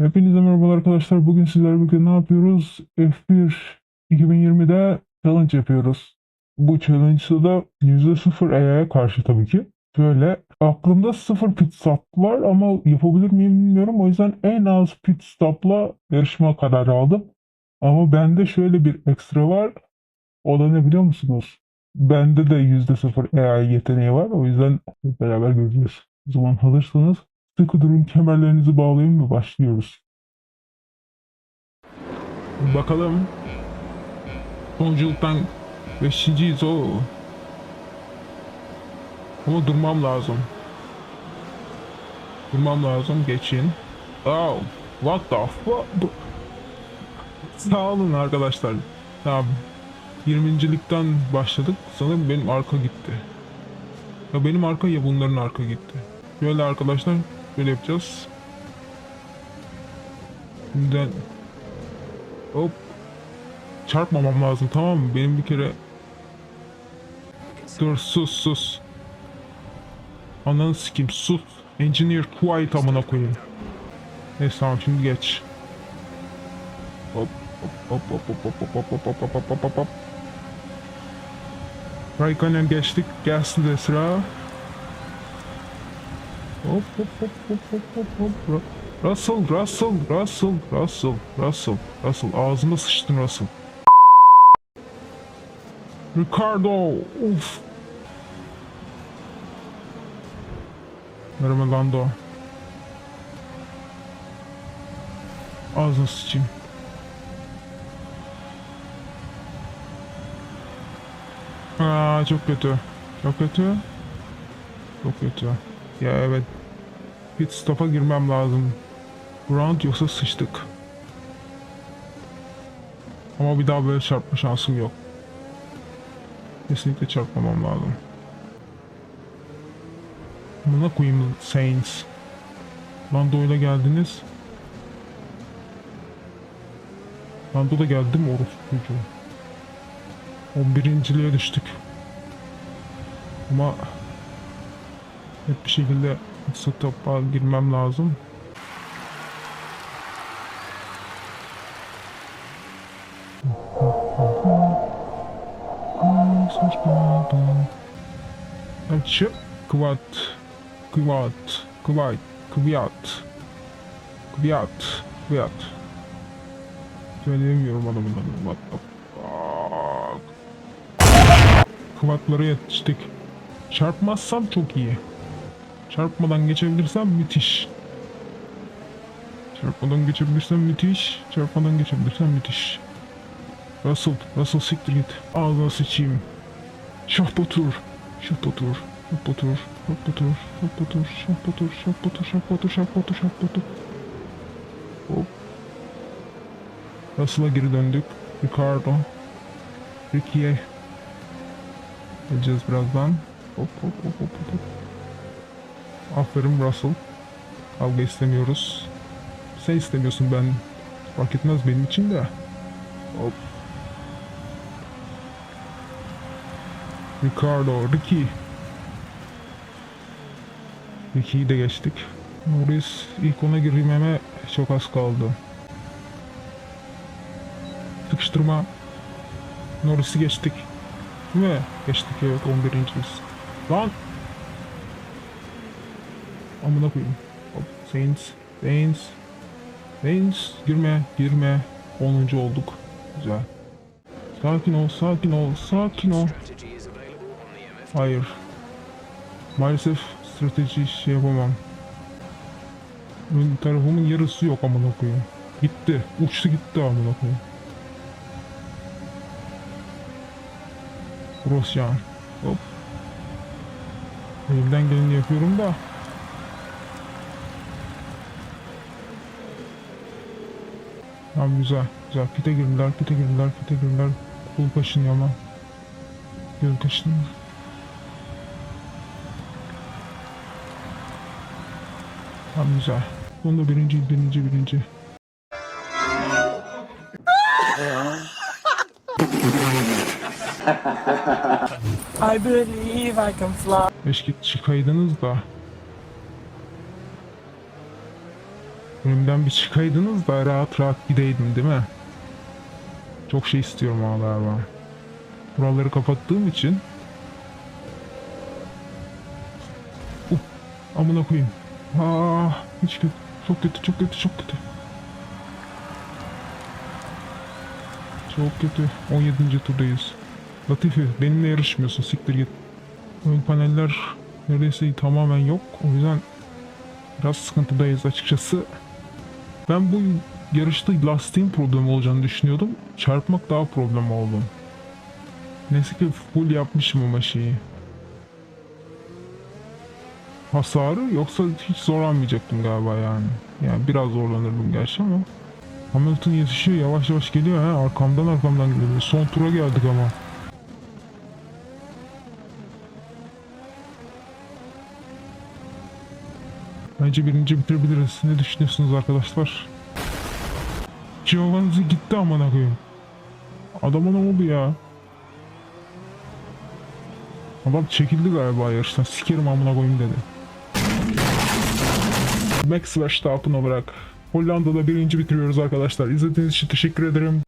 Hepinize merhabalar arkadaşlar. Bugün sizlerle birlikte ne yapıyoruz? F1 2020'de challenge yapıyoruz. Bu challenge'da da %0 AI'ye karşı tabii ki. Şöyle aklımda 0 pit stop var ama yapabilir miyim bilmiyorum. O yüzden en az pit stop'la yarışma kararı aldım. Ama bende şöyle bir ekstra var. O da ne biliyor musunuz? Bende de %0 AI yeteneği var. O yüzden beraber göreceğiz. O zaman hazırsanız Sıkı durun kemerlerinizi bağlayın ve başlıyoruz. Bakalım. Sonunculuktan beşinciyiz o. Ama durmam lazım. Durmam lazım geçin. Oh, what the fuck? Sağ olun arkadaşlar. Tamam. 20.likten başladık. Sanırım benim arka gitti. Ya benim arka ya bunların arka gitti. Şöyle arkadaşlar böyle yapacağız. Şimdiden hop çarpmamam lazım tamam mı? Benim bir kere dur sus sus. Ananı sikeyim sus. Engineer quiet amına koyayım. Neyse tamam şimdi geç. Hop hop hop hop hop hop hop hop hop hop hop hop hop hop. Raikkonen geçtik. Gelsin de sıra. Hop hop hop hop hop hop hop. Ru- Russell, Russell, Russell, Russell, Russell, Russell. Ağzıma sıçtın Russell. Ricardo, uf. Merhaba Lando. Ağzına sıçayım. Aa, çok kötü. Çok kötü. Çok kötü. Ya evet. Pit stop'a girmem lazım. Ground yoksa sıçtık. Ama bir daha böyle çarpma şansım yok. Kesinlikle çarpmamam lazım. Buna koyayım Saints. Lando'yla geldiniz. Lando da geldi mi orospu çocuğu? 11.liğe düştük. Ama hep bir şekilde stop'a girmem lazım. Açıp kıvat kıvat kıvat kıvat kıvat kıvat Söyleyemiyorum adamın adını. What the fuck? Kıvatlara yetiştik. Çarpmazsam çok iyi. Çarpmadan geçebilirsem müthiş. Çarpmadan geçebilirsem müthiş. Çarpmadan geçebilirsem müthiş. Russell, Russell siktir git. Ağzına sıçayım. Şahbatur, şahbatur, şahbatur, şahbatur, şahbatur, şahbatur, şahbatur, şahbatur, şahbatur, şahbatur. Hop. Russell'a geri döndük. Ricardo. Ricky'ye. Geleceğiz birazdan. Hop hop hop hop hop. Aferin Russell. Kavga istemiyoruz. Sen istemiyorsun ben. Fark etmez benim için de. Hop. Ricardo, Ricky. Ricky'yi de geçtik. Norris ilk ona girmeme çok az kaldı. Sıkıştırma. Norris'i geçtik. Mi? Geçtik evet 11.yiz. Lan! Amına koyayım. Hop, Saints, Saints, Saints. Girme, girme. 10. olduk. Güzel. Sakin ol, sakin ol, sakin ol. Hayır. Maalesef strateji şey yapamam. Ön tarafımın yarısı yok amına koyayım. Gitti. Uçtu gitti amına koyayım. Rosyan. Hop. Elimden geleni yapıyorum da. Tamam güzel. Güzel. Pite girdiler, pite girdiler, pite girdiler. Kul kaşınıyor ama. Göl kaşınıyor. Tamam güzel. Sonunda birinci, birinci, birinci. I believe I can fly. Keşke çıkaydınız da. Önümden bir çıkaydınız da rahat rahat gideydim değil mi? Çok şey istiyorum ama galiba. Buraları kapattığım için Up, amına koyayım. Aa, hiç kötü. Çok kötü, çok kötü, çok kötü. Çok kötü. 17. turdayız. Latifi benimle yarışmıyorsun. Siktir git. Ön paneller neredeyse tamamen yok. O yüzden biraz sıkıntıdayız açıkçası. Ben bu yarışta lastiğin problemi olacağını düşünüyordum. Çarpmak daha problem oldu. Neyse ki full yapmışım ama şeyi. Hasarı yoksa hiç zorlanmayacaktım galiba yani. Yani biraz zorlanırdım gerçi ama. Hamilton yetişiyor yavaş yavaş geliyor ha arkamdan arkamdan geliyor. Son tura geldik ama. Bence birinci bitirebiliriz. Ne düşünüyorsunuz arkadaşlar? Giovanni gitti amına koyayım. Adama ne oldu ya? Adam çekildi galiba yarıştan. Sikerim amına koyayım dedi. Max Verstappen olarak Hollanda'da birinci bitiriyoruz arkadaşlar. İzlediğiniz için teşekkür ederim.